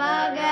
ဘ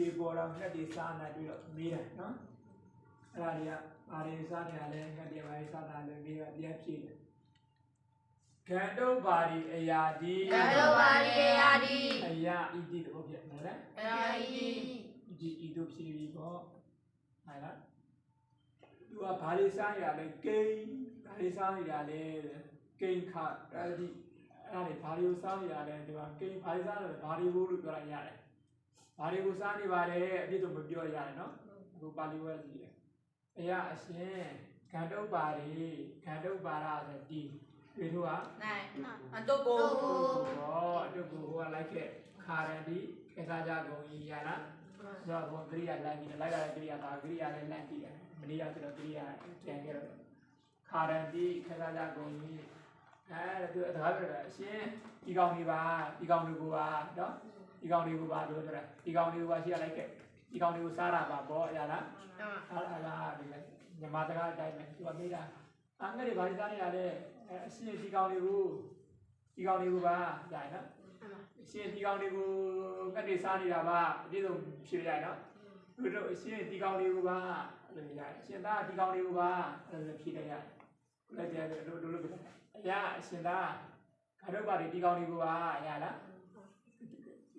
ဒီဒီပေါ်တော့ငှက်ဒီစားနေပြီးတော့မေးတယ်နော်အဲ့ဒါတွေကဘာတွေစားနေရလဲငှက်ဒီဘာတွေစားတာလဲမေးတော့တရားဖြေတယ်ကံတုပါရီအရာဒီကတောပါရိယာတိအရာဣတိတို့ပြနော်လေအရာတိဣတိဣတို့ဖြေပြီးပေါ့ဟာလားသူကဘာတွေစားရလဲကိန်းဘာတွေစားရလဲကိန်းခအဲ့ဒီအဲ့ဒါတွေဘာတွေကိုစားနေရလဲဒီမှာကိန်းဘာတွေစားလဲဘာတွေကိုလို့ပြောလိုက်ရတယ် ဘာတွေကိုစားနေပါလဲအပြည့်စုံမပြောရတယ်နော်အခုပါဠိဝဲစီတယ်အရာအရှင်ဂန္တုပါရီဂန္တုပါရဆိုဒီဒီတို့ကနိုင်အတုတ်ကိုဘောအတုကိုဟိုကလိုက်ခဲ့ခါရန်ဒီခေသာကြကုန်ကြီးရလားဆိုတော့ဘောကရိယာလိုက်ပြီးလိုက်ရတဲ့ကရိယာဒါကရိယာနဲ့လန့်ပြီးတယ်မနေ့ကဆိုတော့ကရိယာကျန်ခဲ့တော့ခါရန်ဒီခေသာကြကုန်ကြီးအဲဒါသူအသားပြောတယ်အရှင်ဒီကောင်တွေပါဒီကောင်တွေကိုပါနော် ဒီကောင်တွေကိုပါလို့ပြောတယ်ဒီကောင်တွေကိုပါရှိရလိုက်ခဲ့ဒီကောင်တွေကိုစားတာပါဘောရလားအားအားလားဒီညမတကားအတိုင်းပဲသူကမေးတာအငှက်တွေဘာတွေစားနေရလဲအရှင်ဒီကောင်တွေကိုဒီကောင်တွေကိုပါကြရနော်အရှင်ဒီကောင်လေးကိုကတ်တွေစားနေတာပါအပြည့်စုံဖြေရနော်သူတို့အရှင်ဒီကောင်လေးကိုပါအဲ့လိုရတယ်အရှင်သားဒီကောင်လေးကိုပါအဲ့လိုဖြေလိုက်ရတယ်ကိုလည်းကြတယ်တို့တို့လို့ပြောအရာအရှင်သားခါတော့ပါဒီကောင်လေးကိုပါရလား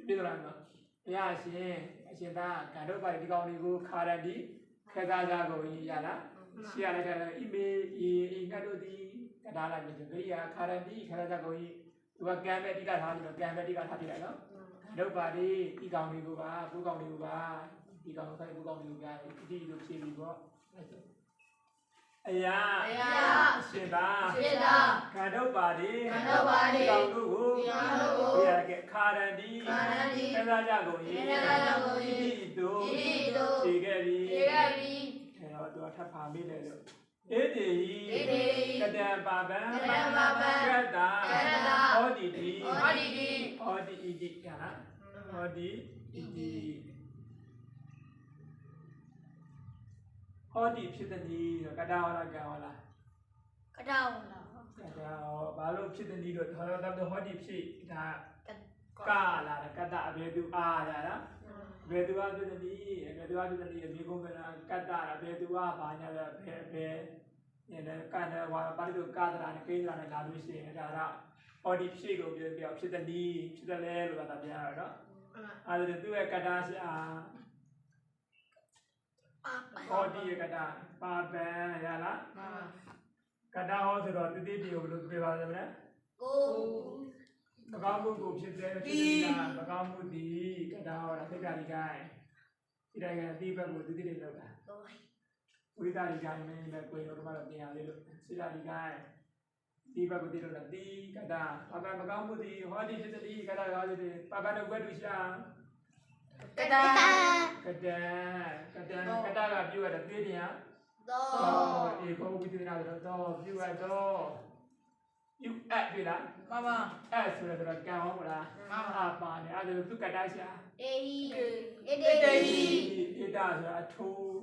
ပြည့်စုံလားနော်အရာအရှင်အရှင်သားခါတော့ပါဒီကောင်လေးကိုခါရန်ဒီခေသားကြကုန်ကြီးရလားရှေ့ရလိုက်တယ်အီမေးအီအီငါတို့ဒီကဒါလာမြေကြိယာခါရန်ဒီခေသားကြကုန်ကြီးသူကကံပဲအဓိကထားပြီးတော့ကံပဲအဓိကထားပြလိုက်နော်ဒုက္ပါတိဒီကောင်လေးကိုပါကိုကောင်လေးကိုပါဒီကောင်ဆိုင်ကိုကောင်လေးကိုပါဒီလိုဖြေပြီးပေါ့ အရာအရာအရှင်သာစေတာခန္ဓုပါတိခန္ဓုပါတိဒီကောင်တို့ကိုဒီကောင်တို့ကိုပြရကခါရန္တိခါရန္တိသစ္စာကြကုန်၏သစ္စာကြကုန်၏ဣတိတုဣတိတုဖြေခဲ့ပြီေရပြီအဲတော့သူထပ်ဖာမိတယ်လို့ဣတိဣတိကတံပါပံကတံပါပံကတ္တာကတ္တာဟောတိတိဟောဒီဒီဟောတိဣတိဟာဟောတိဣတိ ဟောတိဖြစ်တဲ့ဤတော့ကတ္တာဟောလားကံဟောလားကတောင်းလာကတ္တာဟောဘာလို့ဖြစ်တဲ့ဤတော့ဟောတော့ဟောတိဖြစ်ဒါကာလာကတ္တာအဘေသူအာရလားဘေသူအားဖြစ်တဲ့ဤဘေသူအားဖြစ်တဲ့ဤအမိကုန်းကကတ္တာဘေသူအားဘာညာလဲဘယ်ဘယ်ညနေကနေဝါပါဠိလိုကာသရာနဲ့ကိစ္စနဲ့လာလို့ရှိရင်ဒါတော့ဟောတိဖြစ်ကိုပြောပြောဖြစ်တဲ့ဤဖြစ်တယ်လဲလို့ကပြောရတော့အဲ့ဒါသူ့ရဲ့ကတ္တာရှာပါပ ဟောဒီရဲ့ကတ္တာပါပံရလားကတ္တာဟောဆိုတော့တတိတိကိုဘယ်လိုပြောပါလဲမလဲကိုမကောင်းမှုကိုဖြစ်တဲ့ဖြစ်နေတာမကောင်းမှုဒီကတ္တာဟောတာသိက္ခာရိကိုင်းဒီတိုင်းကအတိဘက်ကိုတတိတိလောက်တာဝိသရိကိုင်းမင်းလည်းကိုယ်တော်ကတော့ပြန်ရလေးလို့စိတ္တရိကိုင်းဒီဘက်ကိုတိလို့တာဒီကတ္တာပါပံမကောင်းမှုဒီဟောဒီဖြစ်တဲ့ဒီကတ္တာဟောဒီပါပံတော့ဘယ်သူရှာ ကတံကတ္တကတ္တကတ္တကပြုရတဲ့သိတရားသောတော့အေဘောဝိသေနာတော့တော့ပြုရတော့ယူအပ်ပြီလားမမအဲ့ဆိုတော့ကံဟောမလားအာပါနေအဲ့ဒါသူကတ္တရှာတေဟိဧတေတေဟိဟိဣတာဆိုတာအထိုး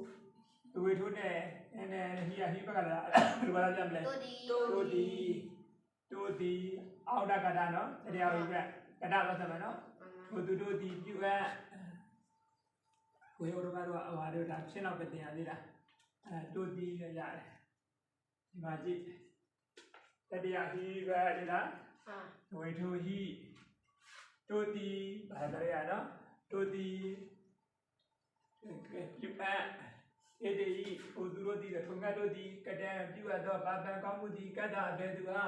သူဝေထိုးနဲ့နည်းနည်းဟိယဟိပကလာဘယ်လိုလဲပြန်မလဲတို့ဒီတို့ဒီတို့ဒီအောက်တကတ္တနော်တရားဝိကကတ္တလို့ဆိုမယ်နော်တို့သူတို့ဒီပြုအပ် ဝေဟောတော့ကတော့အဝါတို့ဒါရှင်းတော့ပဲတင်ရသေးတာအဲတို့ဒီလည်းရတယ်ဒီမှာကြည့်တတရားဟိပဲဒီလားဟာဝေထုဟိတို့တီဘာသာရနော်တို့တီပြုအပ်ဧတေဟိဟိုသူတို့တီထုံငတ်တို့တီကတံပြုအပ်သောဘာပံကောင်းမှုတီကတ္တအဘေသူဟာ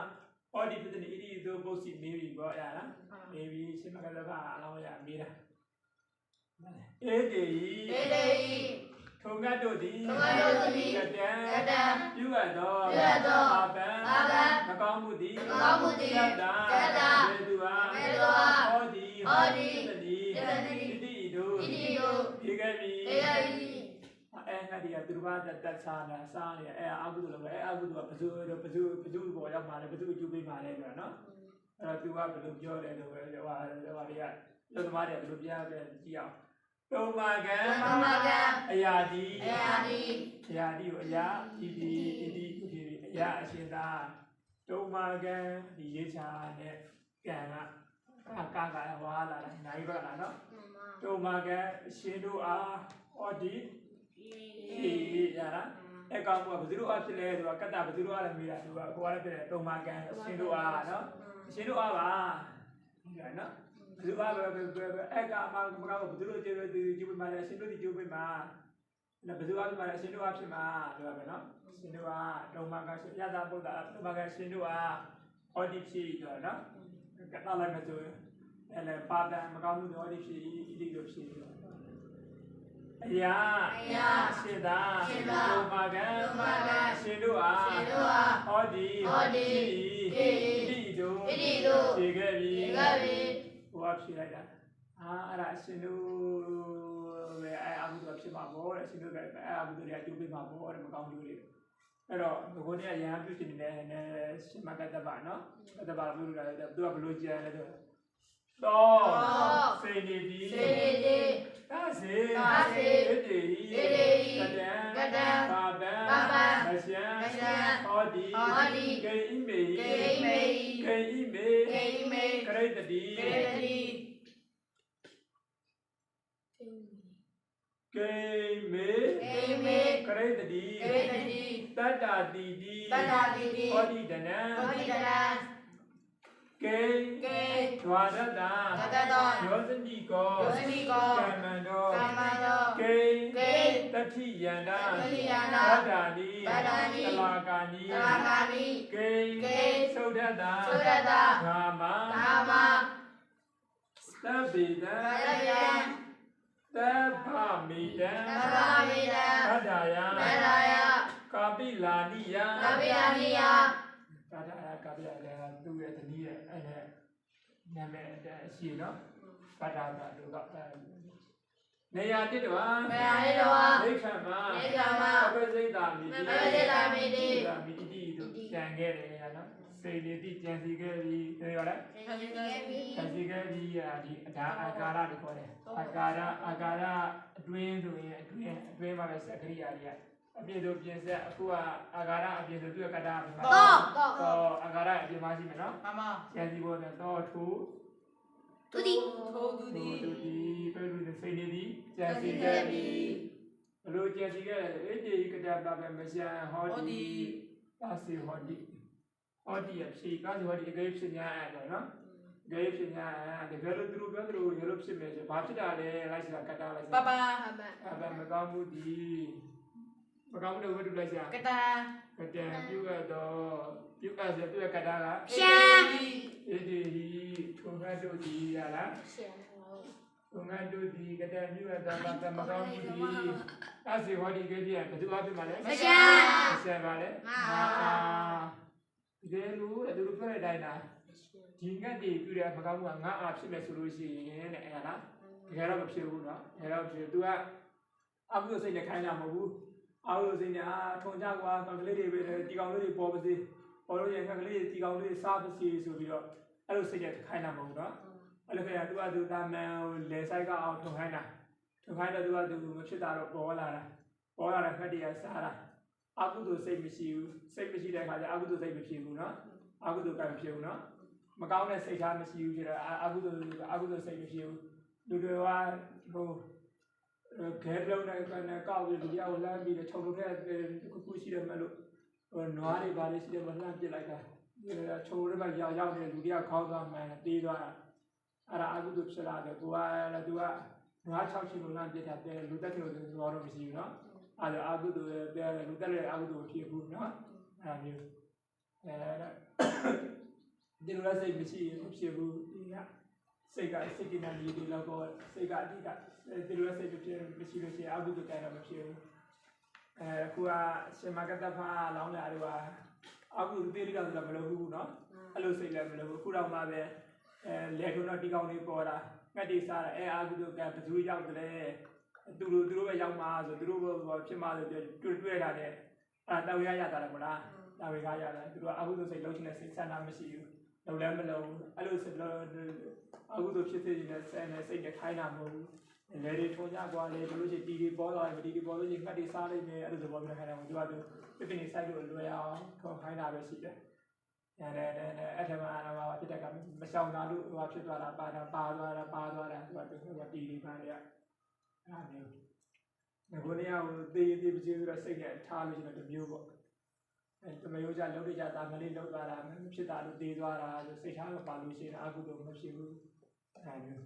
ဟောဒီပတ္တိဣတိသို့ပုစီမေးပြီပေါ့ရလားမေးပြီရှင်မကလကအလောင်းရမေးတာ ဧတေယိဧတေယိထုံကတ်တို့သည်ထုံကတ်တို့သည်ကတံကတံပြုအပ်သောပြုအပ်သောအာပံအာပံမကောင်းမှုသည်မကောင်းမှုသည်ကတံကတံဘေတုဟာဘေတုဟာဟောတိဟောတိတတိတတိတိတို့တိတို့ဧကမိဧကမိအဲ့ငါဒီကသူတို့ဘာတက်စားတာစားနေအဲ့အာဟုတို့လည်းပဲအာဟုတို့ကဘသူတို့ဘသူဘသူပေါ်ရောက်มาလဲဘသူအကျိုးပေးมาလဲဆိုတာနော်အဲ့တော့သူကဘယ်လိုပြောလဲလို့ပဲဟိုဟာဟိုဟာတွေကလူသမားတွေဘယ်လိုပြရလဲကြည့်အောင် တုံမာကံသမ္မာကံအရာဒီအရာတိအရာဒီကိုအရာဒီဒီအဒီကုတိအရာအရှင်သာတုံမာကံဒီရေးချာနဲ့ကံကကာကာကဝါလာတယ်နိုင်ပါလားနော်တုံမာကံအရှင်တို့အားဟောဒီဒီရလားအဲကောင်ကဘယ်သူတို့အားဖြစ်လဲဆိုတော့ကတ္တဘယ်သူတို့အားလည်းမေးတာသူကကိုယ်ကလည်းဖြစ်တယ်တုံမာကံအရှင်တို့အားနော်အရှင်တို့အားပါဒီကနော် ဘယ်သူအားပဲအဲကောင်မှမကောဘယ်သူတို့ကျေကျေကျေပေးမှလဲအရှင်တို့ဒီကျေပေးမှနော်ဘယ်သူကဖြစ်မှာလဲအရှင်တို့ကဖြစ်မှာပြောပါမယ်နော်အရှင်တို့ကဒုံမကရှင်ရတာဗုဒ္ဓဒုံမကအရှင်တို့ကဟောဒီဖြစ်တော့နော်ကတော့လည်းမဆိုအဲ့လေပါဒံမကောင်းမှုတွေဟောဒီဖြစ်ဤဒီလိုဖြစ်တော့အရာရှင်သာဒုံမကရှင်တို့အားရှင်တို့အားဟောဒီဟောဒီဤဒီတို့ဣတိတို့ဒီခဲ့ပြီဒီကပိဟိုက ဖြစ်လိုက်တာအာအဲ့ဒါအရှင်တို့ပဲအဲ့အမှုတော့ဖြစ်မှာပေါ့တဲ့အရှင်တို့ကအဲ့အမှုတွေအကျိုးပေးမှာပေါ့တဲ့မကောင်းဘူးတွေအဲ့တော့ဒီကိုနေ့ရဟန်းပြုရှင်နေတဲ့နဲ့ရှင်မကတ္တဗနော်ကတ္တဗဘုရားလည်းသူကဘလို့ကြံလဲတော့ တော့စေနေပြီစေနေတိသာစေသာစေဣတိဣတိကတံကတံပါပံပါပံမရှံမရှံဟောဒီဟောဒီဂိဣမေဂိမေဂိဣမေဂိမေကရိတတိဂေတိဂိမေဂိမေကရိတတိဂေတိတတ္တာတိတိတတ္တာတိတိဟောဒီတနံဟောဒီတ ရံဂိဂေဒွါရတ္တာတတတောယောဇနိကောယောဇနိကောကမ္မန္တောကာမတောဂိဂိတတိယန္တာတတိယန္တာဗဒ္ဒာနိဗဒ္ဒာနိတလာကာနိသလာကာနိဂိဂိသုဒ္ဓတ္တာသုဒ္ဓတ္တာကာမကာမသဗ္ဗေတံသဗ္ဗေတံသဗ္ဗမိတံသဗ္ဗမေတံဗဒ္ဒာယသတ္တာယကာပိလာနိယသဗ္ဗယာနိယ ဗဒ္ဒာယကာပိလာလည်းသူ့ရဲ့တနည်းရဲ့အဲ့ဒါ နာမည်အရှိနော်ဗဒ္ဒာကတို့ကနေရာတစ်တော်မေယာနိတောဒိဋ္ဌမဒိဋ္ဌမပပစိတ်တာမိတိပပစိတ္တာမိတိဒါမိတိတို့ကြံခဲ့တယ်ရနော်စေနေတိကြံစီခဲ့ပြီပြောရလဲသံဃာပိကြံစီခဲ့ပြီအာဒီဒါအာကာရလို့ခေါ်တယ်အာကာရအာကာရအတွင်းဆိုရင်အတွင်းအတွင်းမှာပဲစက်ကရိယာတွေက အပြည့်စုံပြင်ဆက်အခုကအာကာရအပြည့်စုံသူ့ရဲ့ကတ္တမှာတော့တော့တော့အာကာရအပြည့်မရှိမယ်နော်မမကြံစီဖို့နဲ့တော့ထူသူတိထိုးသူသူဒီတို့ဒီပဲလို့စိတ်နေသည်ကြံစီခဲ့ပြီဘလို့ကြံစီခဲ့တယ်အေဒီကတ္တပါပဲမရှာဟောဒီပါစီဟောဒီဟောဒီရရှိကားဟောဒီအကိဖြစ်ညာအဲ့တော့နော်ဂေးဖြစ်ညာတကယ်လို့သူတို့ပြောသူတို့ရလို့ဖြစ်မယ်ဆိုဘာဖြစ်တာလဲလိုက်စရာကတ္တလိုက်စပရာပအဲ့ဒါမကောင်းမှုဒီ မကောင်းမှုတွေဝတ္ထုလိုက်စရာ ကတန် ကတံပြုရတော့ပြုအပ်စေပြုရကတ္တက ရှံ အေဒီထုံငါတို့ဒီရလား ရှံ ထုံငါတို့ဒီကတံပြုရတော့ကတမကောင်းမှုဒီအစီဟောဒီကေဒီဘယ်သူအဖြစ်မှာလဲ မရှံ မရှပါလေဒီလိုလေသူတို့ပြောတဲ့အတိုင်းလားဒီငတ်တွေပြုတဲ့မကောင်းမှုကငါအားဖြစ်မယ်ဆိုလို့ရှိရင်တဲ့အဲ့ဒါလားတကယ်တော့မဖြစ်ဘူးเนาะတကယ်တော့ဖြစ် तू ကအမှုစိတ်နဲ့ခိုင်းတာမဟုတ်ဘူး အားလို့စိတ်ညာထုံကြကွာကလေးတွေပဲတီကောင်လေးတွေပေါ်ပါစေပေါ်လို့ရင်ကလေးတွေတီကောင်လေးတွေစားပါစေဆိုပြီးတော့အဲ့လိုစိတ်ရခိုင်းတာမဟုတ်တော့အဲ့လိုခင်ဗျာသူကသူတာမန်ဟိုလေဆိုင်ကအောင်ထုံခိုင်းတာထုံခိုင်းတော့သူကသူမဖြစ်တာတော့ပေါ်လာတာပေါ်လာတဲ့ဖက်တရားစားတာအကုသိုလ်စိတ်မရှိဘူးစိတ်မရှိတဲ့အခါကျအကုသိုလ်စိတ်မဖြစ်ဘူးနော်အကုသိုလ်ကမဖြစ်ဘူးနော်မကောင်းတဲ့စိတ်ထားမရှိဘူးကျတော့အကုသိုလ်အကုသိုလ်စိတ်မဖြစ်ဘူးလူတွေကဟို ခဲလုံးနဲ့နဲ့ကောက်ပြီးဒီအောင်လှမ်းပြီးတော့ခြုံလို့တဲ့ခုရှိတယ်မလို့နွားတွေပါလေရှိတယ်မလှမ်းပစ်လိုက်တာခြုံလို့ကရောက်ရောက်နေလူတွေကခေါင်းသွားမှန်တေးသွားအဲ့ဒါအကုသို့ဖြစ်လာတယ်သူကလည်းသူကနွား၆ရှင်လို့လှမ်းပစ်တာတဲ့လူတက်တယ်ဆိုတော့တော့မရှိဘူးနော်အဲ့ဒါအကုသို့တဲ့လူတက်လည်းအကုသို့ဖြစ်ဘူးနော်အဲ့ဒါမျိုးအဲ့ဒါဒီလိုလည်းစိတ်မရှိဖြစ်ဘူးဒီက စိတ်ကစိတ်ကနာလေးတွေလောက်တော့စိတ်ကအဓိက ဒီလိုစိတ်ဖြစ်မရှိလို့ရှိရင်အဘုဒ္ဓတိုင်းတော့မဖြစ်ဘူးအဲခုကရှင်မကတ္တဖာလောင်းလာတော့အဘုဒ္ဓတိရိတော့ဆိုတော့မလုပ်ဘူးเนาะအဲ့လိုစိတ်လည်းမလုပ်ဘူးခုတော့မှပဲအဲလေထုံတော့ဒီကောင်လေးပေါ်တာငတ်တိစားတာအဲအဘုဒ္ဓကဘယ်သူရောက်တယ် သူတို့သူတို့ပဲရောက်မှာဆိုသူတို့ဘောဖြစ်မှာဆိုတွေ့တွေ့တာတဲ့အဲတောက်ရရတာလည်းမလားတာဝေကရတယ်သူတို့အကုသိုလ်စိတ်လုံးချင်တဲ့စိတ်ဆန္ဒမရှိဘူးလုံးလည်းမလုံးအဲ့လိုဆိုတော့ အကုသိုလ်ဖြစ်စေတဲ့ဆန်နဲ့စိတ်နဲ့ခိုင်းတာမဟုတ်ဘူးလေတွေထုံကြကွာလေဘလို့ရှိတီတီပေါ်လာတယ်တီတီပေါ်လို့ရှိရင်ငတ်တွေစားလိုက်မယ်အဲ့လိုသဘောမျိုးခိုင်းတာမဟုတ်သူကသူပြပြနေဆိုင်လို့လွယ်အောင်ထုံခိုင်းတာပဲရှိတယ်အဲဒါနဲ့အဲ့ထမအနာမှာဖြစ်တဲ့ကမရှောင်တာလို့ဟိုဖြစ်သွားတာပါတာပါသွားတာပါသွားတာသူကသူကတီတီပါရအဲ့ဒါမျိုးငကိုနေရဟိုတေးတေးပကြီးဆိုတော့စိတ်နဲ့ထားလို့ရှိရင်တမျိုးပေါ့အဲတမျိုးကြလုံးတကြတာမလေးလောက်သွားတာမဖြစ်တာလို့တေးသွားတာဆိုစိတ်ထားမပါလို့ရှိရင်အကုသိုလ်မဖြစ်ဘူး အဲမျိုး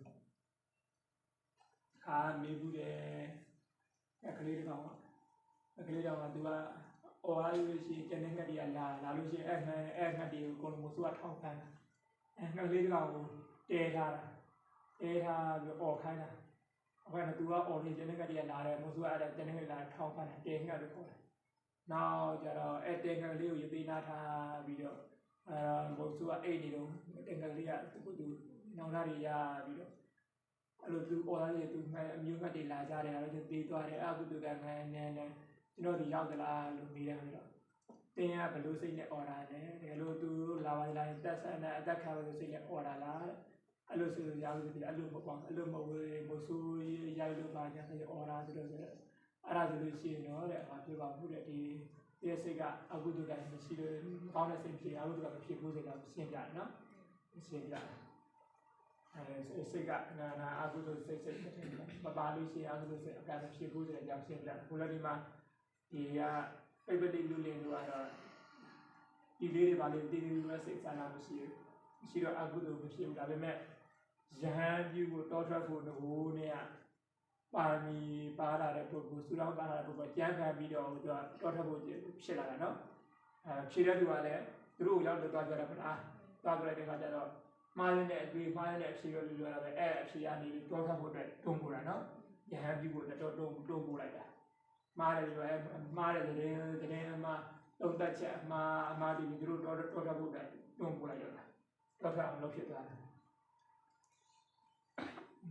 အာမေးဘူးတယ်အခလေးတစ်ကောင်အခလေးတော့ကသူကအော်အားလို့ရှိရင်ကျန်တဲ့ငတ်တွေကလာလာလို့ရှိရင်အဲ့ငတ်အဲ့ငတ်တွေကိုကိုလိုမျိုးသူကထောက်ခံတာအဲ့ငတ်လေးတစ်ကောင်ကိုတဲထားတာတဲထားပြီးအော်ခိုင်းတာအခုကသူကအော်နေကျန်တဲ့ငတ်တွေကလာတယ်မို့သူကအဲ့ဒါကျန်တဲ့ငတ်လာထောက်ခံတယ်တဲငတ်လို့ခေါ်တယ်နောက်ကြတော့အဲ့တဲငတ်လေးကိုရသေးနာထားပြီးတော့အဲမို့သူကအိတ်နေတော့တဲငတ်လေးကသူကသူ နောင်လာတွေရပြီးတော့အဲ့လိုသူအော်လာတယ်သူငါအမျိုးငတ်တွေလာကြတယ်အဲ့လိုသေးသွားတယ်အခုသူကငါနဲ့နဲ့ကျွန်တော်ဒီရောက်သလားလို့မေးတယ်ပြီးတော့တင်းရဘလို့စိတ်နဲ့အော်လာတယ်တကယ်လို့သူလာပါလာရင်တက်ဆန်နဲ့အသက်ခံလို့စိတ်နဲ့အော်လာလားအဲ့လိုဆိုရလို့ဒီအဲ့လိုမပေါ့အဲ့လိုမဝေမဆူရိုက်လို့ပါညာဆိုအော်လာဆိုတော့ဆိုတော့အဲ့ဒါဆိုလို့ရှိရင်တော့တဲ့အာဖြစ်ပါဘူးတဲ့ဒီဒီစိတ်ကအကုသိုလ်တိုင်းမရှိလို့ကောင်းတဲ့စိတ်ဖြစ်အကုသိုလ်ကမဖြစ်ဘူးဆိုတာရှင်းပြတယ်နော်ရှင်းပြတယ် အဲစိတ်ကနာနာအကုသိုလ်စိတ်စိတ်မပါလို့ရှိရင်အကုသိုလ်စိတ်အကန့်ဖြစ်ဖို့ဆိုတဲ့အကြောင်းရှင်းပြတယ်။ဘုရားဒီမှာဒီကပိပတိလူလင်တို့ကတော့ဒီလေးတွေပါလေဒီလူရဲ့စိတ်ဆန္ဒမရှိဘူး။မရှိတော့အကုသိုလ်မဖြစ်ဘူးဒါပေမဲ့ယဟန်ပြုကိုတောထွက်ဖို့ငိုးနဲ့ပါမီပါလာတဲ့ပုဂ္ဂိုလ်သုလောင်းပါလာတဲ့ပုဂ္ဂိုလ်ကြံခံပြီးတော့သူကတောထွက်ဖို့ဖြစ်လာတာနော်။အဲဖြေတဲ့သူကလည်းသူတို့ရောက်လို့သွားကြတာဗလား။သွားကြတဲ့အခါကျတော့ မှားရတဲ့အတွေ့မှားရတဲ့အဖြေရောလူပြောတာပဲအဲ့အဖြေကနေပြီးတောဆက်ဖို့အတွက်တုံးပို့တာနော်ယဟန်ပြုဖို့အတွက်တော့တုံးတုံးပို့လိုက်တာမှားတယ်ပြောအဲ့မှားတဲ့တဲ့တဲ့မှာတုံးတက်ချက်အမှားအမှားဒီသူတို့တော့တော့တော့ဖို့အတွက်တုံးပို့လိုက်တော့တာတော့ဆက်အောင်လုပ်ဖြစ်သွားတယ်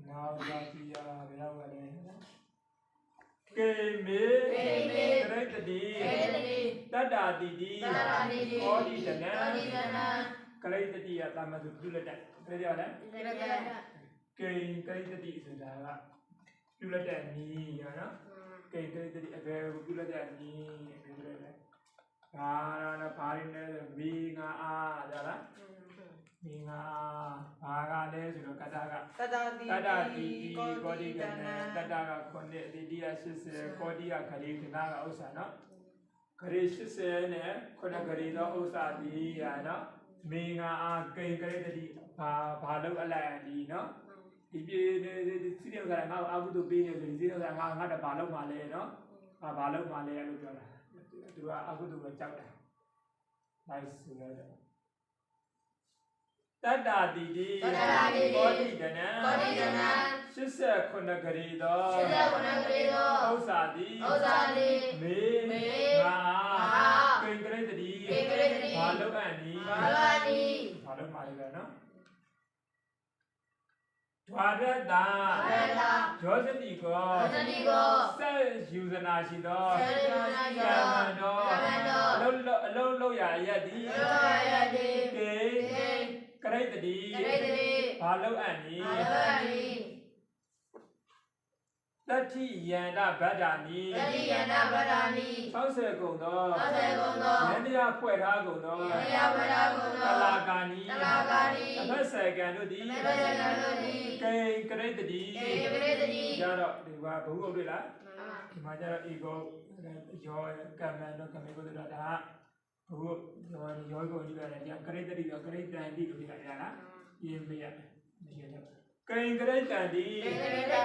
နောက်ပါကြည့်ရဘယ်တော့လဲကေမေကေမေတရိတ္တိကေတတိတတ္တာတိတိသရဏိတိဩဒီတနံဩဒီတနံ ကလိတ္တိယတာမသုပြုလက်တဲ့ပြောရလဲဒီကရကကိန်းကိတ္တိဆိုတာကပြုလက်တဲ့နီးရနော်ကိန်းကိတ္တိအဘယ်ကိုပြုလက်တဲ့နီးပြောရလဲဘာနာဘာရင်းလဲမီငါအားဒါလားမီငါဘာကလဲဆိုတော့ကတ္တကတတတိတတ္တတိကောတိကနတတ္တကခုနှစ်တိတိယ80ကောတိယခရီးခဏကဥစ္စာနော်ခရီး80နဲ့ခုနခရီးသောဥစ္စာဒီရနော် မီငါအားကိန်းကိတ္တိဘာဘာလို့အလိုက်အဒီနော်ဒီပြေနေဒီစီးတယ်ဆိုတာငါ့ကိုအာဟုတုပေးနေဆိုဒီစီးတယ်ဆိုတာငါငါတဘာလုံးမှလဲနော်ငါဘာလုံးမှလဲလို့ပြောတာသူကအာဟုတုပဲကြောက်တာနိုင်ဆိုရတဲ့တတ္တာတိတိတတ္တာတိတိဘောဓိတနံကောတိတနံ89ဂရီသောရှိသဝနကလေးသောဥစ္စာတိဥစ္စာတိမေမေငါ ပ်နီဘာလာနီဘာလုံးမှလဲနော်ဒွါရတ္တာဘယ်လာယောဇတိကောသတိကိုဆက်ယူဇနာရှိသောစေရနာယောကမ္မန္တောကမ္မန္တောအလုံးလုံးအလုံးလုံးရရက်တိလောရတိကေကေကရိတတိကရေတိဘာလုံးအပ်နီဘာလာနီ တတိယန္တဗဒ္ဒာနီတတိယနာဗရာနီ60ကုန်သောသောစေကုန်သောယန္တရားဖွဲ့ထားကုန်သောယန္တရားဖွဲ့ထားကုန်သောတလာကာနီတလာကာနီအဖက်ဆယ်ကံတို့သည်မေတ္တာတို့သည်ကိင်ကရိတတိကေကရေတိကြတော့ဒီကဘုဟုတ်တွေ့လားဒီမှာကျတော့ဧကောယောကမ္မန္တောကမေကိုတို့ဒါဘုဟုတ်ယောယောကိုဒီကလည်းကရိတတိတော့ကရိတန်တိတို့ဒီကရလားယင်းပေးရတယ်ဒီရတော့ ကိင်ကရိတန်တိကေကရေတိ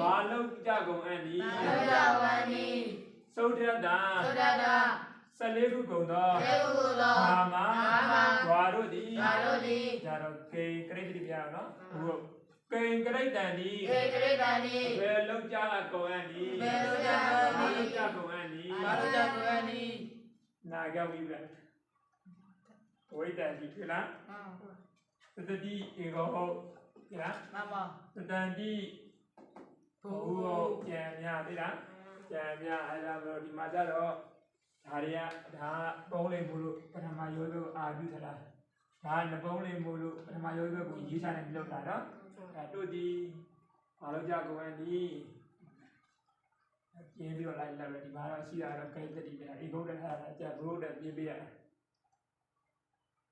ဘာလုံးကြကုန်အံ့ဒီဘာလဝနီသုဒ္ဓတာသုဒ္ဓတာ14ခုကုန်သောသေဟုသောဘာမဘာမဓွာတို့သည်ဘာတို့သည်ကြတော့ကိင်ကရိတတိပြရအောင်နော်ဘုဟုတ်ကိင်ကရိတန်တိကေကရေတနီဘယ်လုံးကြကုန်အံ့ဒီဘယ်လုံးကြကုန်အံ့ဒီဘာလုံးကြကုန်အံ့ဒီဘာလို့ကြောက်ရနီနာဂဝိပဝိတ္တတိဖြစ်လားသတ္တိဧကောဟုတ် လားမမသတ္တန်တိဘုဟုတ်ကြံမြသိလားကြံမြအဲဒါဆိုဒီမှာကြတော့ဒါတွေကဒါပုံးလေးမို့လို့ပထမရိုးလို့အာပြုထလားဒါကနှစ်ပုံးလေးမို့လို့ပထမရိုးလို့ကိုရေးချတယ်ပြုတ်တာနော်အဲတို့ဒီဘာလို့ကြကုန်လဲဒီပြင်းပြီးတော့လိုက်လာတယ်ဒီမှာတော့ရှိတာတော့ကိတ္တိပြန်အေဂုတ်တက်ထားတာအကြဘုရုတ်တက်ပြင်းပေးရတယ်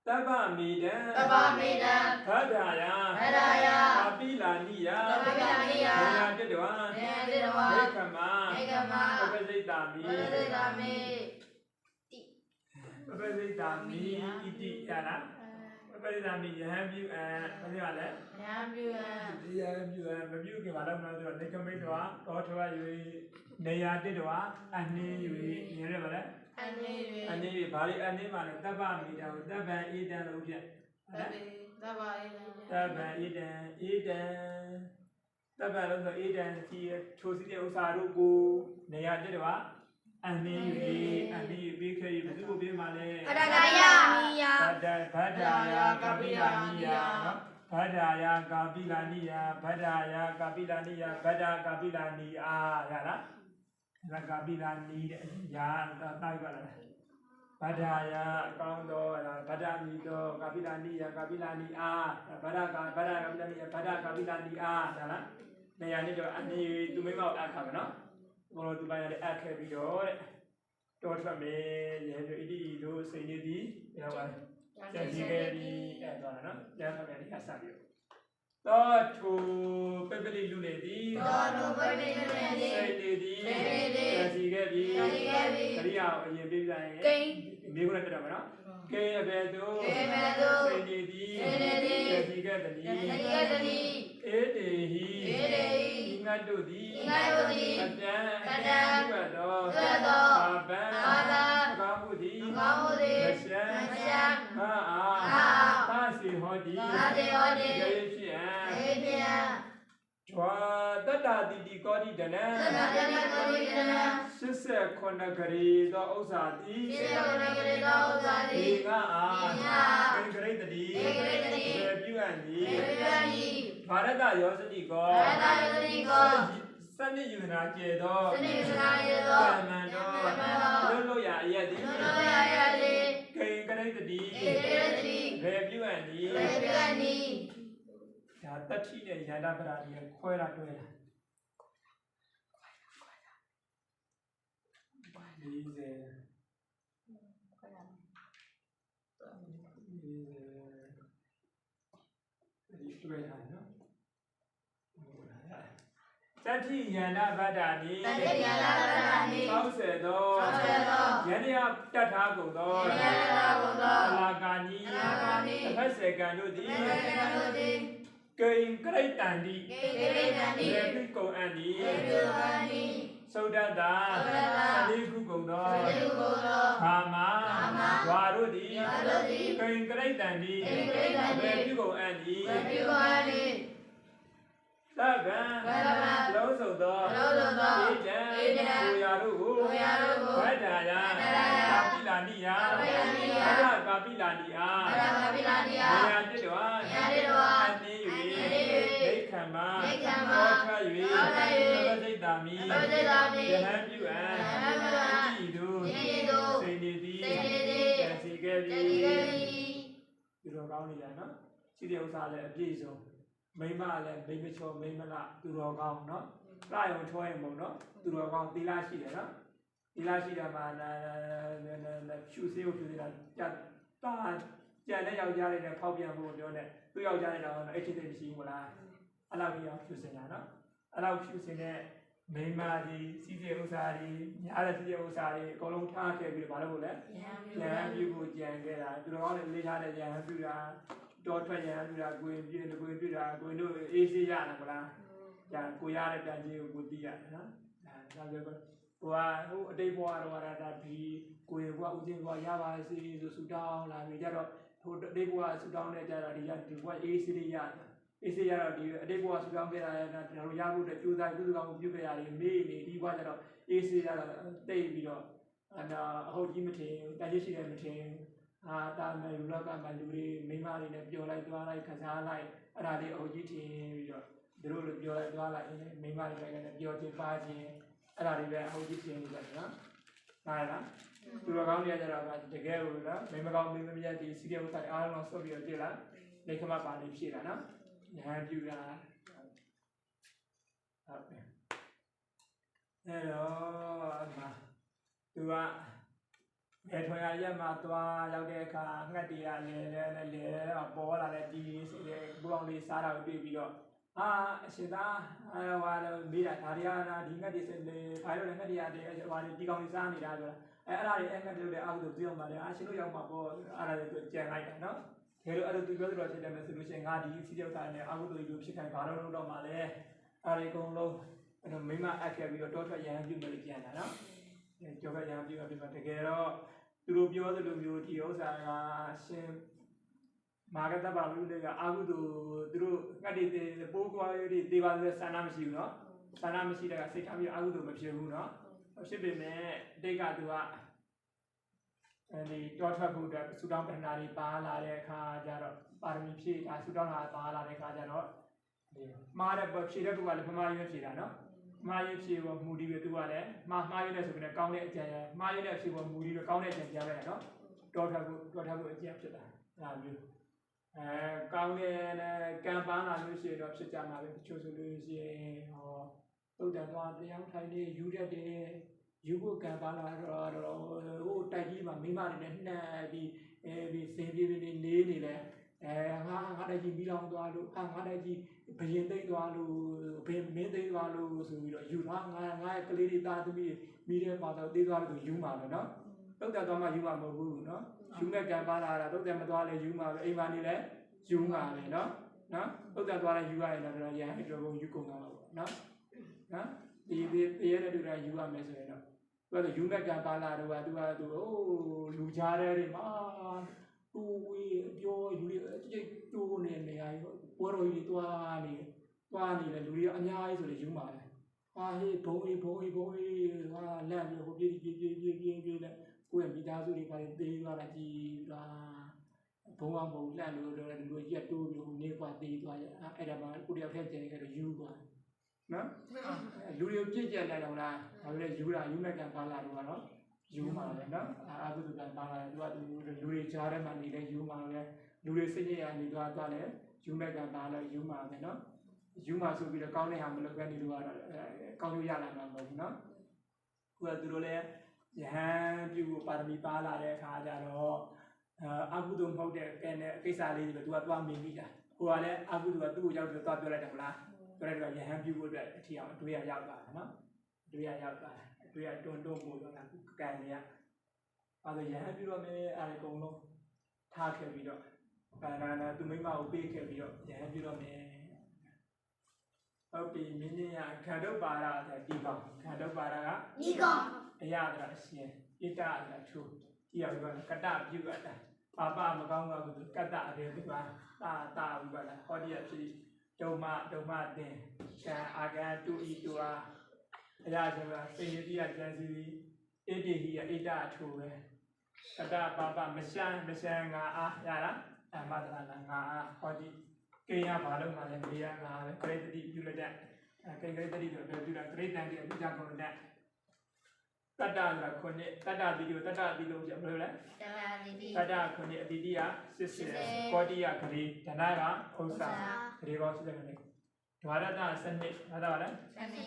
တပ္ပမိတံတပ္ပမေတံဘဒ္ဒာယဗဒာယအပိလာနိယသဗ္ဗယနိယဒေနာတတဝံနေတိတဝါမေခမဧကမပပစိတ်တာမိဝိသေတာမေပပစိတ်တာမိဣတိယလားပပစိတ်တာမိယဟံပြုအံဘာပြောလဲဉာဏ်ပြုအံဒီယဟံပြုအံမပြုခင်မှာတော့မလို့ဆိုတော့နေကမိတ်တော်တော်ထွား၍နေရာတတဝအနှင်း၍မြင်ရပါလား အနေအနှင်း၍ဘာလို့အနှင်းမှာလဲတပ္ပမိတာကိုတပ္ပံဣတံလို့ပြဟုတ်လားသဗ္ဗဧတံတပ္ပံဣတံဣတံတပ္ပံလို့ဆိုဣတံဒီထိုစီတဲ့ဥစ္စာတို့ကိုနေရာတတဝအနှင်း၍အနှင်း၍ပြီးခဲ့၍ဘယ်သူကိုပြီးမှလဲအတကယနိယဗဒ္ဒဗဒ္ဒာယကာပိလာနိယနော်ဗဒ္ဒာယကာပိလာနိယဗဒ္ဒာယကာပိလာနိယဗဒ္ဒာကာပိလာနိအာရလား ဒါကာပိလာနိတဲ့ယာတာပါလားဗဒ္ဒာယအကောင်းသောဗဒ္ဒာနိသောကာပိလာနိယကာပိလာနိအာဗဒ္ဒကာဗဒ္ဒာကာပိလာနိယဗဒ္ဒာကာပိလာနိအာဒါလားနေရာနေတော့အနေသူမိမောက်အခါမယ်နော်ဘောလို့သူပိုင်းရတဲ့အခက်ပြီးတော့တဲ့တော်ထွက်မယ်ရေတို့ဣတိတို့စိတ်နေသည်ပြောပါကျန်စီခဲ့ပြီးအဲ့သွားတာနော်ကျန်ဖတ်တယ်ဒီကစပြီး တော့သူပပလိလူနေသည်သောတုပတိတမေတိစိတ်နေသည်စိတ်နေသည်ကျန်စီခဲ့ပြီးကျန်စီခဲ့ပြီးခရိယာကိုအရင်ပြေးပြရင်ကိန်းမိခုနဲ့တက်တော့မယ်နော်ကေအဘေသူကေအဘယ်သို့စိတ်နေသည်စိတ်နေသည်ကျန်စီခဲ့သည်တတိယတတိအေတေဟိဧတေဟိဤငတ်တို့သည်ဤငတ်တို့သည်အတံအတံဘတ်တော်ဘတ်တော်အာပံအာပံကောင်းမှုသည်ကောင်းမှုသည်မရှံမရှံမာအာအာသာစီဟောတိသာတေဟောတိယေဖြစ်အံဧတေယ ဒွာတတ္တာတိတိကောတိတနံသဗ္ဗတတိကောတိတနံ89ခရီသောဥစ္စာတိပိစေဝနဂရေသောဥဇာတိဒီငါအာဒီငါအာေဂရိတတိဧကရိတတိေပြုအံတိဧပိယနိဘာရတယောစတိကောဘာသာယတိကောစနိယူနာကျေသောသနိစနာယေသောကမ္မန္တောကမ္မန္တောလွတ်လို့ရအယက်တိသုလောယယတိကေဂရိတတိဧကရိတတိဘေပြုအံတိဧပိယနိ ဒါတတိနဲ့ယန္တပရာကြီးခွဲတာတွဲတာ40ဒီတွေ့ထားနော်တတိယန္တဗဒ္ဒာနိတတိယလာဗဒာနိ60သော60သောယန္တယတတ်ထားကုန်သောယန္တယတတ်ထားကုန်သောအလာကာနိအလာကာနိတစ်ဖက်စေကံတို့သည်ဧကရိတတို့သည် ကိင်ကရိတံတိဧကရိတတိရေပိကုံအန်တိဧပိယနိသုဒ္ဓတာသုဒ္ဓတာသတိခုကုန်သောသတိကုသောကာမကာမဝါတို့သည်ဝါတို့သည်ကိင်ကရိတံတိကိင်ကရိတံတိရေပိကုံအန်တိဧပိယနိသဗ္ဗံသဗ္ဗံလုံးစုံသောလုံးစုံသောဧတံဧတံကိုရာတို့ကိုကိုရာတို့ကိုဗဒ္ဒာယဗဒ္ဒာယကာပိလာနိယကာပိလာနိယဗဒ္ဒကာပိလာနိယအရဟပိလာနိယနေရာတစ်တော် မဒိဋ္ဌံမဟောထ၍ဟောထ၍သဗ္ဗစိတ်တာမိသဗ္ဗစိတ္တာမိယဟန်ပြုအံယဟန်ပြုအံဣတိတို့ဣတိတို့စေနေသည်စေနေသည်ကြံစီခဲ့တပြီတိယနိဒီလိုကောင်းနေကြနော်ရှိတဲ့ဥစ္စာလည်းအပြည့်စုံမိမလည်းမိမချောမိမလားသူတော်ကောင်းနော်ပြရုံချောရင်မဟုတ်နော်သူတော်ကောင်းသီလရှိတယ်နော်သီလရှိတာမှနာဖြူစေးကိုဖြူစေးတာကြတာကြံတဲ့ယောက်ျားလေးနဲ့ဖောက်ပြန်ဖို့ပြောနေသူယောက်ျားလေးတော့အဲ့ဒီတည်းမရှိဘူးလား အဲ့လောက်ကြီးအောင်ဖြူစင်တာနော်အဲ့လောက်ဖြူစင်တဲ့မိမကြီးစီးတဲ့ဥစ္စာတွေညားတဲ့စီးတဲ့ဥစ္စာတွေအကုန်လုံးထားခဲ့ပြီးတော့မလုပ်ဘူးလေရဟန်းပြုကိုကြံခဲ့တာသူတော်ကောင်းလည်းလေးထားတဲ့ရဟန်းပြုတာတော်ထွက်ရဟန်းပြုတာကိုရင်ပြည့်ကိုရင်ပြည့်တာကိုရင်တို့အေးစေးရတယ်မလား။ညာကိုရတဲ့တန်ကြီးကိုကိုသိရတယ်နော်။ဒါဒါပြောကိုဟိုကဟိုအတိတ်ဘဝတော့ရတာဒီကိုရင်ဘဝဦးချင်းဘဝရပါစေဆိုဆူတောင်းလာပြီးကြတော့ဟိုအတိတ်ဘဝဆူတောင်းနေကြတာဒီကဒီဘဝအေးစေးလေးရတယ်။ အေးစေးရတော့ဒီအတိတ်ဘဝဆူတောင်းခဲ့တာလည်းကျွန်တော်ရဖို့အတွက်ကြိုးစားကုသကောင်းမှုပြုခဲ့ရတယ်မေးနေဒီဘဝကျတော့အေးစေးရတော့တိတ်ပြီးတော့အနာအဟုတ်ကြီးမထင်ဘူးတာရှိရှိတယ်မထင်ဘူးအာတာမယ်လူလောကမှာလူတွေမိန်းမတွေနဲ့ပျော်လိုက်သွားလိုက်ခစားလိုက်အဲ့ဒါလေးအဟုတ်ကြီးထင်ပြီးတော့သူတို့လိုပြောလိုက်သွားလိုက်မိမတွေလည်းပြောချင်ပါခြင်းအဲ့ဒါတွေပဲအဟုတ်ကြီးပြင်နေကြတယ်နော်နားရလားသူတော်ကောင်းတွေကကြတော့တကယ်လို့နော်မိမကောင်းမိမမြတ်ဒီစီရီယယ်ဥစ္စာအားလုံးဆော့ပြီးတော့ကြည့်လိုက်လက်ခမပါနေဖြည့်တာနော် ညာပြူတာဟုတ်ပြီအဲ့တော့အမသူကဘယ်ထွန်ရရက်မှာသွားရောက်တဲ့အခါငှက်တွေကလည်းလည်းလည်းပေါ်လာတဲ့ဒီဆိုတဲ့ဘူအောင်လေးစားတာကိုတွေ့ပြီးတော့အာအရှင်သာအဲဟွာတော့မိတာဒါရီယာနာဒီငတ်ဒီစလေဘာလို့လဲငတ်ဒီရတဲ့ဟွာဒီကောင်လေးစားနေတာဆိုတာအဲအဲ့ဒါတွေအဲ့ငတ်တွေလည်းအောက်ကိုပြောမှလည်းအရှင်တို့ရောက်မှာပေါ့အဲ့ဒါတွေကြံလိုက်တာနော် ယ်လိုအဲ့လိုသူပြောသလိုဖြစ်တယ်မယ်ဆိုလို့ရှိရင်ငါဒီစီရောက်တာနဲ့အာဟုတို့လိုဖြစ်ခိုင်းဘာလို့လုပ်တော့မှာလဲအဲ့ဒီအကုန်လုံးအဲ့တော့မိမအပ်ခဲ့ပြီးတော့တောထွက်ရဟန်းပြုမယ်လို့ပြန်တာနော်ကျော်ကရဟန်းပြုတာပြန်တကယ်တော့သူတို့ပြောသလိုမျိုးဒီဥစ္စာကရှင်မာဂတဘာလူတွေကအာဟုတို့သူတို့ငတ်တွေပိုးကွာရည်တွေပါလို့ဆန္ဒမရှိဘူးနော်ဆန္ဒမရှိတဲ့ကစိတ်ထားပြီးအာဟုတို့မဖြစ်ဘူးနော်ဖြစ်ပေမဲ့တိတ်ကသူက အဲဒီတောထွက်ဖို့အတွက်ဆူတောင်းပန္နာတွေပါလာတဲ့အခါကျတော့ပါရမီဖြည့်တာဆူတောင်းတာပါလာတဲ့အခါကျတော့ဒီမှားတဲ့ဖြည့်တဲ့သူကလည်းဗမာရွေးဖြည့်တာနော်မှားရွေးဖြည့်ဖို့မူတည်ပြီးသူကလည်းမှားမှားရွေးလဲဆိုပြီးတော့ကောင်းတဲ့အကြံရမှားရွေးလဲဖြည့်ဖို့မူတည်ပြီးကောင်းတဲ့အကြံကြားပဲနော်တောထွက်ဖို့တောထွက်ဖို့အကြံဖြစ်တာအဲမျိုးအဲကောင်းတဲ့နဲ့ကံပန်းလာလို့ရှိရင်တော့ဖြစ်ကြမှာပဲတချို့ဆိုလို့ရှိရင်ဟောတုတ်တန်သွားတရားထိုင်နေယူတတ်တယ် ယူဖို့ကံပန်းလာတော့တော့ဟိုတိုက်ကြီးမှာမိမတွေနဲ့နှက်ပြီးအဲဒီစင်ပြေးပြေးနေနေနေလဲအဲငါငါတိုက်ကြီးမိလောင်သွားလို့ဟာငါတိုက်ကြီးဘရင်သိမ့်သွားလို့ဘယ်မင်းသိမ့်သွားလို့ဆိုပြီးတော့ယူသွားငါငါရဲ့ကလေးတွေသားသမီးမိတဲ့ပါတော့သေးသွားလို့ယူမှာပဲနော်သုတ်တန်သွားမှယူမှာမဟုတ်ဘူးနော် ယူမဲ့ကံပါလာတာတုတ်တယ်မသွားလဲယူမှာပဲအိမ်မှာနေလဲယူမှာပဲเนาะနော်တုတ်တယ်သွားလဲယူရရင်တော့ရဟန်းတော်ကုန်ယူကုန်တာပေါ့နော်နော် ဒီဒီတရေတဲ့တူတာယူရမယ်ဆိုရင်တော့သူကယူမဲ့ကံပါလာတော့ကသူကသူအိုးလူကြားတဲ့တွေမှာတူဝေးပြောလူတွေကြိတ်တူနေနေရကြီးပွဲတော်ကြီးတွားနေတွားနေလေလူတွေအများကြီးဆိုလေယူမှာပဲဟာဟေးဘုံအေးဘုံအေးဘုံအေးဟာလန့်ပြီးဟိုပြေးပြေးပြေးပြေးပြေးပြေးနဲ့ကိုယ့်ရဲ့မိသားစုတွေပါသေးသွားတာကြည်လားဘုံအောင်ဘုံလှန့်လို့တော့လူတွေရက်တိုးပြီးဟိုနေကွာသေးသွားရအဲ့ဒါမှကိုတယောက်ထက်ကျန်ခဲ့တော့ယူသွား နော်လူတွေပြည့်ကျက်လိုက်တော့လားဒါပေမဲ့ယူတာယူမဲ့ကံပါလာတော့ကတော့ယူမှာပဲနော်အာသုတကံပါလာတယ်သူကသူလူတွေကြားထဲမှာနေလဲယူမှာပဲလူတွေစိတ်ရနေသွားသွားလဲယူမဲ့ကံပါလာယူမှာပဲနော်ယူမှာဆိုပြီးတော့ကောင်းတဲ့ဟာမလုပ်ဘဲနေလို့ကတော့ကောင်းလို့ရလာမှာမဟုတ်ဘူးနော်ခုကသူတို့လည်းယဟန်ပြုဖို့ပါရမီပါလာတဲ့အခါကျတော့အာအကုသိုလ်မဟုတ်တဲ့ကဲနဲ့ကိစ္စလေးတွေသူကသွားမြင်မိတာကိုကလည်းအကုသိုလ်ကသူ့ကိုရောက်ပြီးသွားပြောလိုက်တယ်မလား ပြောလိုက်တော့ယဟန်ပြုဖို့အတွက်အထီအောင်အတွေ့ရရောက်လာတယ်နော်အတွေ့ရရောက်လာတယ်အတွေ့ရတွန်းတွန်းပို့တော့ကကံရအဲဒါယဟန်ပြုတော့မယ်အဲအကုန်လုံးထားခဲ့ပြီးတော့ဘာနာနာသူမိမကိုပေးခဲ့ပြီးတော့ယဟန်ပြုတော့မယ်ဟုတ်ပြီမင်းကြီးကခန္ဓုပါရဆိုဒီကောင်ခန္ဓုပါရကဤကောင်အရာကအရှင်ဣတအရာထုကြည့်ရပြီကတပြုတ်တာပါပမကောင်းကဘူးကတ္တအရေဒီပါတာတာဝိပါဒဟောဒီရဖြစ် ဒုံမဒုံမတင်ကံအာကံတူဤတူအားအရာဆိုတာစေယတိယကျန်စီဣတိဟိယဣတအထုပဲကတ္တပါပမရှမ်းမရှမ်းငါအားရလားအမတရဏငါအားဟောဒီကိယဘာလို့မှလည်းမေးရငါပဲခရိတတိပြုလက်တဲ့အဲကိခရိတတိဆိုတော့ပြုတာခရိတန်တိအပြစ်ကြောင့်ကုန်တဲ့ တတ္တဆိုတာခုနှစ်တတ္တတိတိတတ္တတိလို့ပြောဘယ်လိုလဲတလာတိတိတတ္တခုနှစ်အတိတိယစစ်စစ်ကောတိယခရီဒနာကဥစ္စာခရီကောစစ်စစ်ခရီဒွါရတစနစ်ဘာသာလဲသနိ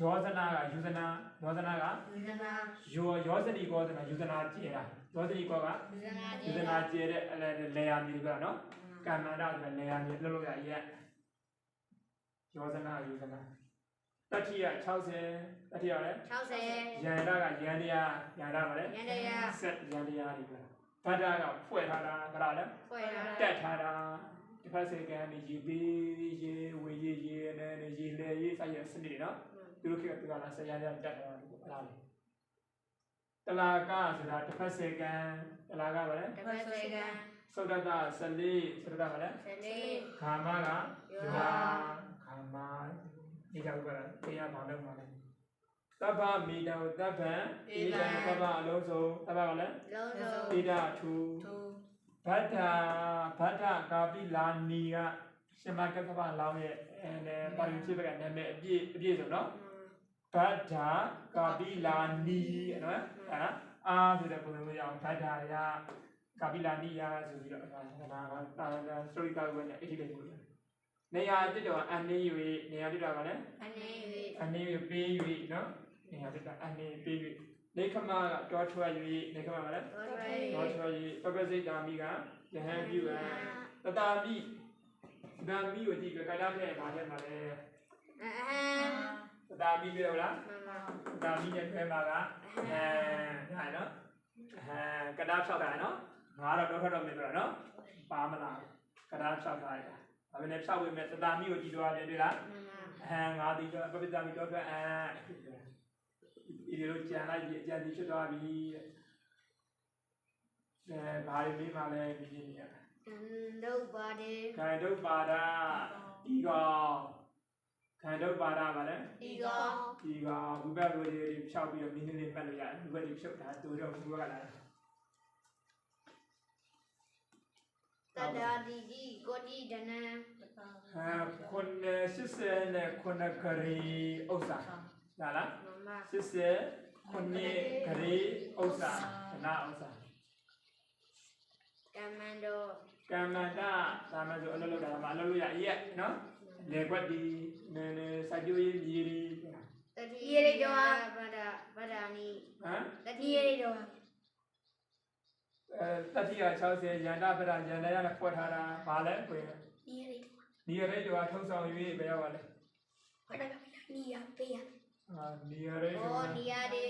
ယောဇနာကယူဇနာယောဇနာကဝိဇနာယောယောဇတိကောဇနာယူဇနာကျေတာယောဇတိကောကဝိဇနာယူဇနာကျေတဲ့လေယာမြေပြောနော်ကမ္မန္တဆိုလေယာမြေလှုပ်လို့ရရဲ့ယောဇနာယူဇနာ တတိယ60တတိယလဲ60ယန္တကယန္တရားယန္တပါလေရန်တရားဆက်ရန်တရားတွေပဲဗဒ္ဒကဖွဲ့ထားတာဗလားလဲဖွဲ့ရတက်ထားတာတစ်ဖက်စေကန်နေရေပေးရေဝေရေရေနဲ့ရေလေရေဆိုင်ရစနစ်နော်သူတို့ခေတ်ကပြောလာဆက်ရရတက်ထားတာဒီဗလားလေတလာကဆိုတာတစ်ဖက်စေကန်တလာကပါလေတပတ်စေကံသုဒ္ဓတဆလေးသုဒ္ဓပါလေစနေခါမကယောခါမ ဒီကြောက်ကတရားဘာလို့မလဲတပ္ပမိတောတပ္ပံဣဒံတပ္ပအလုံးစုံတပ္ပကလည်းလုံးစုံဣဒထူသူဗတ္တာဗတ္တကာပိလာနီကရှင်မကကပလောင်းရဲ့အဲပါရင်ဖြစ်ဘက်ကနာမည်အပြည့်အပြည့်ဆိုနော်ဗဒ္ဓကာပိလာနီနော်ဟာအာဆိုတဲ့ပုံစံမျိုးရအောင်ဗဒ္ဓရာကာပိလာနီယာဆိုပြီးတော့ဒါဒါဒါစတိုရီကာဝဲနဲ့အတိတ်ကို နေရာတစ်တော်အနေ၍နေရာတစ်တော်ကလည်းအနေအနေ၍ပေး၍နော်နေရာတစ်တော်အနေပေး၍နေခမကတောထွက်၍နေခမကလည်းတော်ရတောထွက်၍ပပစိတ်တာမိကယဟန်ပြုအံတတာမိတတာမိကိုကြည့်ကြကတာထဲမှာထဲမှာလဲအဟမ်တတာမိပြောလားမမတတာမိနဲ့ထဲမှာကအဲဒါနော်အဲကတာဖြောက်တာနော်ငါတော့တော့ထွက်တော့မင်းပြောနော်ပါမလားကတာဖြောက်တာရ ဒါပေမဲ့ဖြောက်ဝင်မဲ့တတာမိကိုကြည့်တော့တယ်တွေ့လားမမအဲငါဒီတော့ပပစိတ်မိတော့ထွက်အဲဒီလိုကြံလိုက်ကြံဒီဖြစ်သွားပြီအဲဘာတွေပြီးမှလဲမြင်နေရတန်တော့ပါတယ်ခိုင်ဒုပ္ပါဒဒီကောင်ခိုင်ဒုပ္ပါဒပါလေဒီကောဒီကောင်ဘုဘဝေဒီဖြောက်ပြီးတော့မင်းလေးပတ်လို့ရတယ်ဘုဘဒီဖြုတ်တာတူတော့ဘုဘကလာ တဒါဒီဒီကိုတီဒနံဟာခုနစစ်နဲ့ခုနကရီဥစ္စာဒါလားမမစစ်ခုနကရီဥစ္စာနာဥစ္စာကမန်ဒိုကမ္မန္တဒါမှဆိုအလုပ်လုပ်တာမှအလုပ်လုပ်ရရဲ့နော်လေကွက်ဒီနည်းနည်းစိုက်ပျိုးရေးမြေဒီတတိယရိတောဗဒဗဒာနီဟမ်တတိယရိတော အဲတတိယ60ရန္တာပဒရန္တာရနဲ့ဖွက်ထားတာဘာလဲကိုယ်နီရီဒီရိတ်တော်ထုံးဆောင်၍ဘယ်ရောက်ပါလဲဘဒကနီယာပေးရအာဒီရိတ်ဟောတော်နီယာဒီ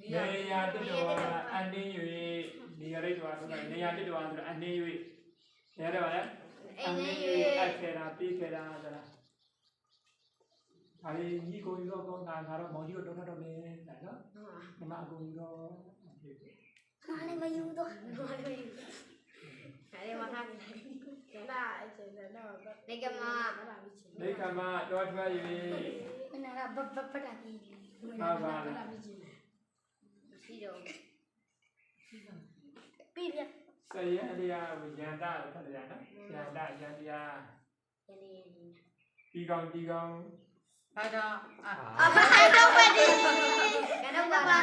နေရာတစ်တော်အန်တင်း၍ဒီရိတ်တော်ဆိုတာနေရာတစ်တော်ဆိုတာအန်တင်း၍နေရာတယ်ပါလဲအိမ်နေအရက်ခဲတာပြီးခဲတာဆိုတာဒါလေးညီကိုရောကောငါငါတော့မောင်ကြီးကိုတုံးတော့မယ်ဒါနော်မမအကူရော ခါလေးမယူတော့အဲ့ဒီမှာထားနေလာအဲ့ဒါတော့နေကမနေကမတော်ထွက်မနာကဘဘဘဒကီ၍ဟာပါလဲရှိတော့ပြီးပြဆယံတရားကိုယန္တာလို့ဖတ်ကြနော်ယန္တာယန္တရားယနေ့ဒီကောင်ဒီကောင်ဘာတော့အာအမဟိုက်တော့ပတ်ဒီကတော့ပါပါတော့ပါလားငါ တို့ပါလား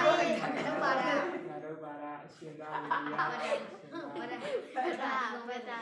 အရှင်သာဝိယအရှင်သာဘာလဲဘာသာဘာသာ